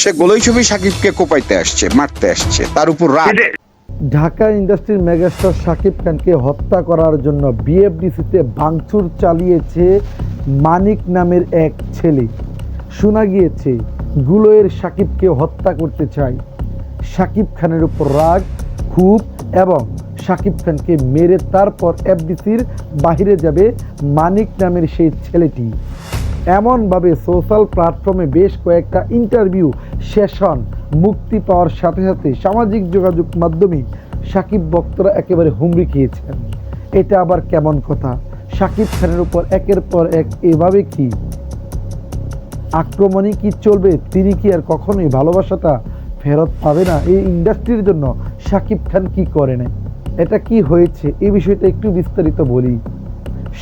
সে গোলই ছবি সাকিবকে কোপাইতে আসছে মারতে আসছে তার উপর রাগ। ঢাকা ইন্ডাস্ট্রির মেগাস্টার শাকিব খানকে হত্যা করার জন্য বিএফডিসিতে ভাঙচুর চালিয়েছে মানিক নামের এক ছেলে। শোনা গিয়েছে গুলোয়ের শাকিবকে হত্যা করতে চায়। শাকিব খানের উপর রাগ খুব এবং শাকিব খানকে মেরে তারপর এফডিসির বাইরে যাবে মানিক নামের সেই ছেলেটি। এমনভাবে সোশ্যাল প্ল্যাটফর্মে বেশ কয়েকটা ইন্টারভিউ সেশন মুক্তি পাওয়ার সাথে সাথে সামাজিক যোগাযোগ মাধ্যমে সাকিব বক্তরা একেবারে হুমড়ি খেয়েছেন। এটা আবার কেমন কথা? সাকিব খানের উপর একের পর এক এভাবে কি? আক্রমণই কি চলবে? তিনি কি আর কখনোই ভালোবাসাটা ফেরত পাবে না? এই ইন্ডাস্ট্রির জন্য সাকিব খান কি করে নাই এটা কি হয়েছে? এই বিষয়টা একটু বিস্তারিত বলি।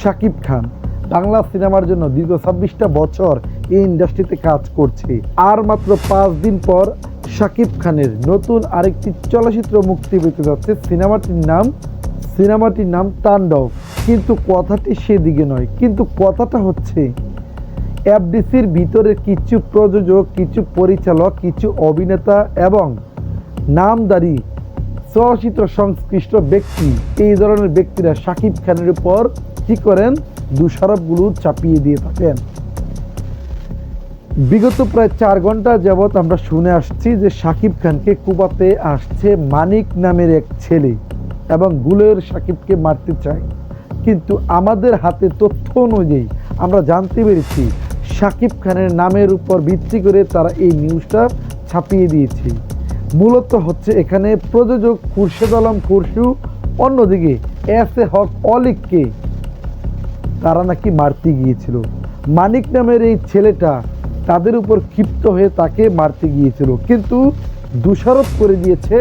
সাকিব খান বাংলা সিনেমার জন্য দীর্ঘ ছাব্বিশটা বছর এই ইন্ডাস্ট্রিতে কাজ করছে। আর মাত্র পাঁচ দিন পর শাকিব খানের নতুন আরেকটি চলচ্চিত্র মুক্তি পেতে যাচ্ছে সিনেমাটির নাম সিনেমাটির নাম তাণ্ডব। কিন্তু কথাটি সেদিকে নয়, কিন্তু কথাটা হচ্ছে, এফডিসির ভিতরে কিছু প্রযোজক, কিছু পরিচালক, কিছু অভিনেতা এবং নামদারি চলচ্চিত্র সংশ্লিষ্ট ব্যক্তি, এই ধরনের ব্যক্তিরা শাকিব খানের উপর কি করেন? দোষারোপগুলো চাপিয়ে দিয়ে থাকেন। বিগত প্রায় চার ঘণ্টা যাবৎ আমরা শুনে আসছি যে শাকিব খানকে কুবাতে আসছে মানিক নামের এক ছেলে এবং গুলের শাকিবকে মারতে চায়। কিন্তু আমাদের হাতে তথ্য অনুযায়ী আমরা জানতে পেরেছি, শাকিব খানের নামের উপর ভিত্তি করে তারা এই নিউজটা ছাপিয়ে দিয়েছে। মূলত হচ্ছে এখানে প্রযোজক খুরশেদ আলম খুরশু, অন্যদিকে এস এ হক অলিককে। তারা নাকি মারতে গিয়েছিল। মানিক নামের এই ছেলেটা তাদের উপর ক্ষিপ্ত হয়ে তাকে মারতে গিয়েছিল, কিন্তু দোষারোপ করে দিয়েছে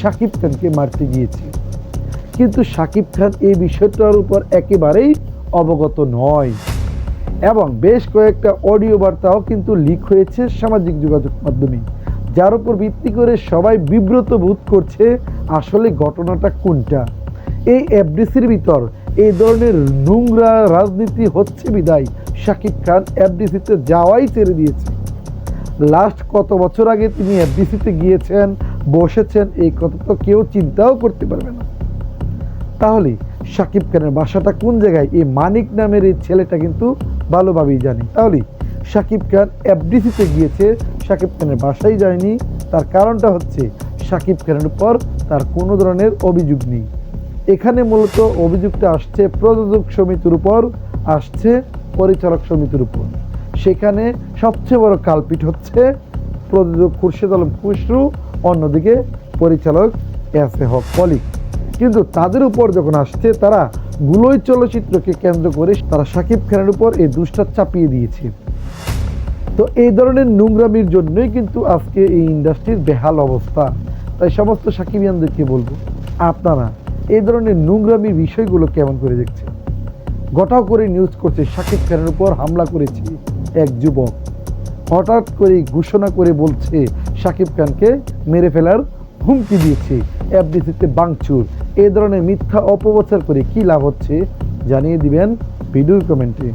সাকিব খানকে মারতে গিয়েছে। কিন্তু সাকিব খান এই বিষয়টার উপর একেবারেই অবগত নয়। এবং বেশ কয়েকটা অডিও বার্তাও কিন্তু লিক হয়েছে সামাজিক যোগাযোগ মাধ্যমে। যার উপর ভিত্তি করে সবাই বিব্রত বোধ করছে আসলে ঘটনাটা কোনটা। এই এফডিসির ভিতর এই ধরনের নোংরা রাজনীতি হচ্ছে বিদায়। শাকিব খান এফডিসিতে যাওয়াই ছেড়ে দিয়েছে। লাস্ট কত বছর আগে তিনি এফডিসিতে গিয়েছেন, বসেছেন, এই কথা তো কেউ চিন্তাও করতে পারবে না। তাহলে শাকিব খানের বাসাটা কোন জায়গায়? এই মানিক নামের এই ছেলেটা কিন্তু ভালোভাবেই জানি। তাহলে শাকিব খান এফডিসিতে গিয়েছে শাকিব খানের বাসাই যায়নি। তার কারণটা হচ্ছে শাকিব খানের উপর তার কোনো ধরনের অভিযোগ নেই। এখানে মূলত অভিযোগটা আসছে প্রযোজক সমিতির উপর, আসছে পরিচালক সমিতির উপর। সেখানে সবচেয়ে বড় কালপিট হচ্ছে প্রযোজক খুরশেদ আলম খুসরু অন্যদিকে পরিচালক এস এ হক কলিক কিন্তু তাদের উপর যখন আসছে, তারা গুলোই চলচ্চিত্রকে কেন্দ্র করে তারা সাকিব খানের উপর এই দুষ্টা চাপিয়ে দিয়েছে। তো এই ধরনের নোংরামির জন্যই কিন্তু আজকে এই ইন্ডাস্ট্রির বেহাল অবস্থা। তাই সমস্ত সাকিবিয়ানদেরকে বলব, আপনারা এই ধরনের নোংরামির বিষয়গুলো কেমন করে দেখছেন? গোটাও করে নিউজ করছে সাকিব খানের উপর হামলা করেছে এক যুবক। হঠাৎ করে ঘোষণা করে বলছে সাকিব খানকে মেরে ফেলার হুমকি দিয়েছে এফডিসিতে বাংচুর। এই ধরনের মিথ্যা অপপ্রচার করে কি লাভ হচ্ছে জানিয়ে দিবেন ভিডিও কমেন্টে।